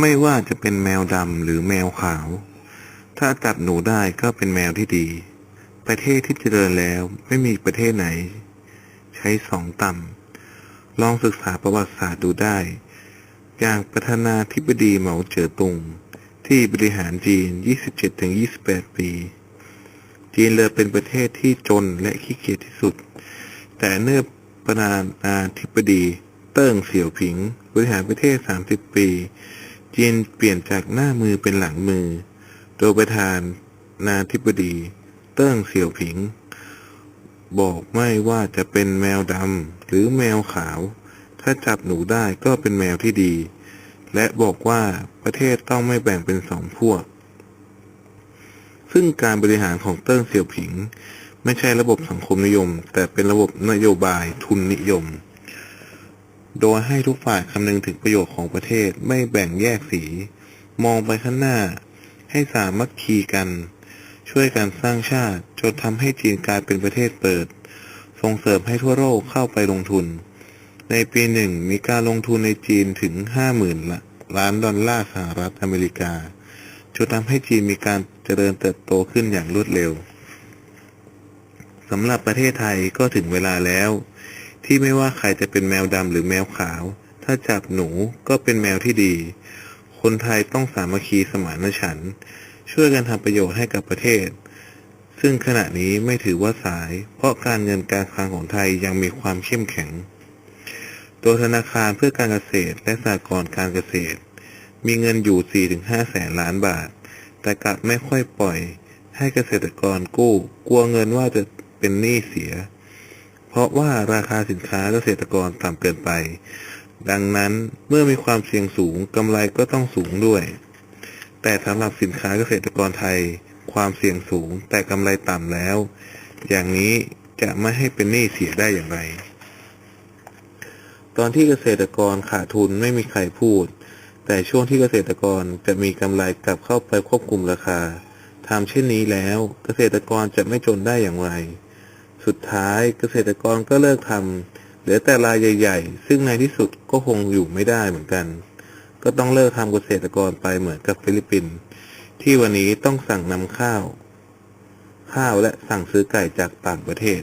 ไม่ว่าจะเป็นแมวดำหรือแมวขาว ถ้าจับหนูได้ก็เป็นแมวที่ดี ประเทศที่เจริญแล้วไม่มีประเทศไหน ใช้สองต่ำลองศึกษาประวัติศาสตร์ดูได้ อย่างประธานาธิบดีเหมาเจ๋อตุง ที่บริหารจีน 27-28 ปี จีนเลยเป็นประเทศที่จนและขี้เกียจที่สุด แต่เนื่อประธานาธิบดีเติ้งเสี่ยวผิง บริหารประเทศ 30 ปี จีนเปลี่ยนจากหน้ามือเป็นหลังมือ โดยประธานาธิบดี เติ้งเสี่ยวผิง บอกไม่ว่าจะเป็นแมวดำหรือแมวขาว ถ้าจับหนูได้ก็เป็นแมวที่ดี และบอกว่าประเทศต้องไม่แบ่งเป็นสองพวก ซึ่งการบริหารของเติ้งเสี่ยวผิง ไม่ใช่ระบบสังคมนิยม แต่เป็นระบบนโยบายทุนนิยม โดยให้ทุกฝ่ายคำนึงถึงประโยชน์ของประเทศไม่แบ่งแยกสี มองไปข้างหน้า ให้สามัคคีกัน ช่วยกันสร้างชาติจนทำให้จีนกลายเป็นประเทศเปิด ส่งเสริมให้ทั่วโลกเข้าไปลงทุน ในปีหนึ่งมีการลงทุนในจีนถึง 50,000 ล้านดอลลาร์สหรัฐอเมริกาจนทำให้จีนมีการเจริญเติบโตขึ้นอย่างรวดเร็วสำหรับประเทศไทยก็ถึงเวลาแล้ว ที่ไม่ว่าใครจะเป็นแมวดำหรือแมวขาว ถ้าจับหนูก็เป็นแมวที่ดี คนไทยต้องสามัคคีสมานฉันท์ช่วยกันทำประโยชน์ให้กับประเทศ ซึ่งขณะนี้ไม่ถือว่าสาย เพราะการเงินการคลังของไทยยังมีความเข้มแข็ง ตัวธนาคารเพื่อการเกษตรและสหกรณ์การเกษตร มีเงินอยู่ 4-5 แสนล้านบาท แต่กลับไม่ค่อยปล่อยให้เกษตรกรกู้ กลัวเงินว่าจะเป็นหนี้เสีย เพราะว่าราคาสินค้าเกษตรกรต่ำเกินไป ดังนั้นเมื่อมีความเสี่ยงสูงกำไรก็ต้องสูงด้วย แต่สำหรับสินค้าเกษตรกรไทย ความเสี่ยงสูงแต่กำไรต่ำแล้ว อย่างนี้จะไม่ให้เป็นหนี้เสียได้อย่างไร ตอนที่เกษตรกรขาดทุนไม่มีใครพูด แต่ช่วงที่เกษตรกรจะมีกำไรกลับเข้าไปควบคุมราคาทำเช่นนี้แล้วเกษตรกรจะไม่จนได้อย่างไร สุดท้ายเกษตรกรก็เลิกทำเหลือแต่รายใหญ่ ๆ ซึ่งในที่สุดก็คงอยู่ไม่ได้เหมือนกัน ก็ต้องเลิกทำเกษตรกรไปเหมือนกับฟิลิปปินส์ที่วันนี้ต้องสั่งนำข้าว ข้าวและสั่งซื้อไก่จากต่างประเทศ